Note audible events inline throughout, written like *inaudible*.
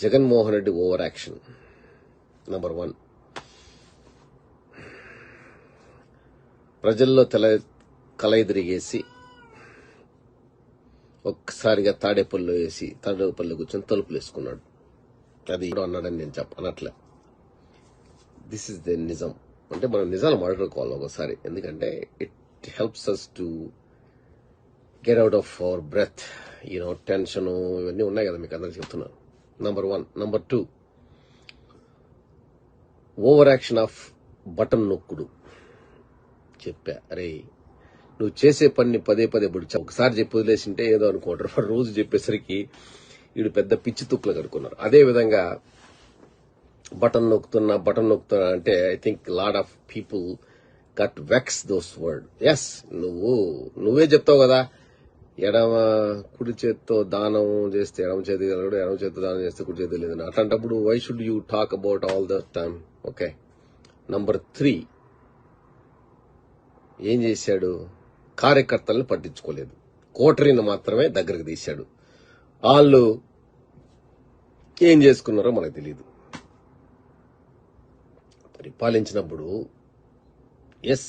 Jaganmohan Reddy over action. Number one ప్రజల్లో తల కలయిదిరిగేసి ఒక్కసారిగా తాడేపల్లిలో వేసి తాడేపల్లి కూర్చొని తలుపులు వేసుకున్నాడు అది అన్నాడని నేను చెప్ప అనట్లే. దిస్ ఇస్ ద నిజం. అంటే మనం నిజాలు మాట్లాడుకోవాలి ఒకసారి. ఎందుకంటే it helps us to get out of our breath you know tension ఇవన్నీ ఉన్నాయి కదా మీకు అందరికి చెప్తున్నాను. Number one number two over action off button నొక్కుడు. చెప్పా. అరే నువ్వు చేసే పని పదే పదే ఇప్పుడు ఒకసారి చెప్పి వదిలేసింటే ఏదో అనుకుంటారు *laughs* రోజు చెప్పేసరికి వీడు పెద్ద పిచ్చి తుక్కులు కనుక్కున్నారు. అదే విధంగా బటన్ నొక్కుతున్నా బటన్ నొక్కుతున్నా అంటే I think lot of people cut vex those words నువ్వు నువ్వే చెప్తావు కదా. ఎడమ కుడి చేత్తో దానం చేస్తే ఎడమ చేతి కలగడు ఎడమ చేతితో దానం చేస్తే కుడి చేతి లేదు. అట్లాంటప్పుడు why should you talk about all the time okay number three ఏం చేశాడు? కార్యకర్తలను పట్టించుకోలేదు. కోటరీని మాత్రమే దగ్గరకు తీశాడు. వాళ్ళు ఏం చేసుకున్నారో మనకు తెలియదు పరిపాలించినప్పుడు ఎస్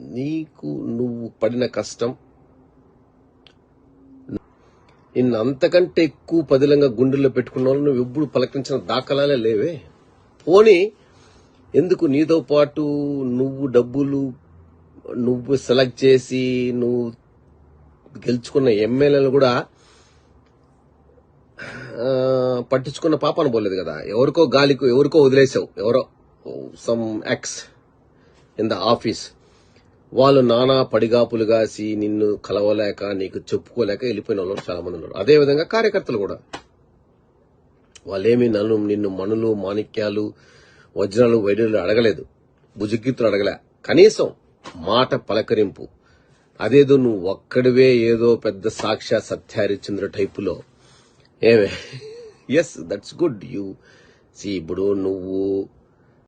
నీకు నువ్వు పడిన కష్టం ఇన్ని అంతకంటే ఎక్కువ పదిలంగా గుండెల్లో పెట్టుకున్న వాళ్ళు నువ్వు ఎప్పుడు పలకరించిన దాఖలాలే లేవే. పోనీ ఎందుకు నీతో పాటు నువ్వు డబ్బులు నువ్వు సెలెక్ట్ చేసి నువ్వు గెలుచుకున్న ఎమ్మెల్యేలు కూడా పట్టించుకున్న పాప పోలేదు కదా. ఎవరికో గాలికో ఎవరికో వదిలేసావు ఎవరో some X in the office. వాళ్ళు నానా పడిగాపులు కాసి నిన్ను కలవలేక నీకు చెప్పుకోలేక వెళ్ళిపోయిన వాళ్ళు చాలా మంది ఉన్నారు. అదేవిధంగా కార్యకర్తలు కూడా. వాళ్ళేమి నన్ను నిన్ను మణులు మాణిక్యాలు వజ్రాలు వైద్యులు అడగలేదు. భుజగీతులు అడగలే. కనీసం మాట పలకరింపు. అదేదో నువ్వు ఒక్కడివే ఏదో పెద్ద సాక్ష్య సత్యహరిచంద్ర టైపులో. ఏమే? Yes that's good you see ఇప్పుడు నువ్వు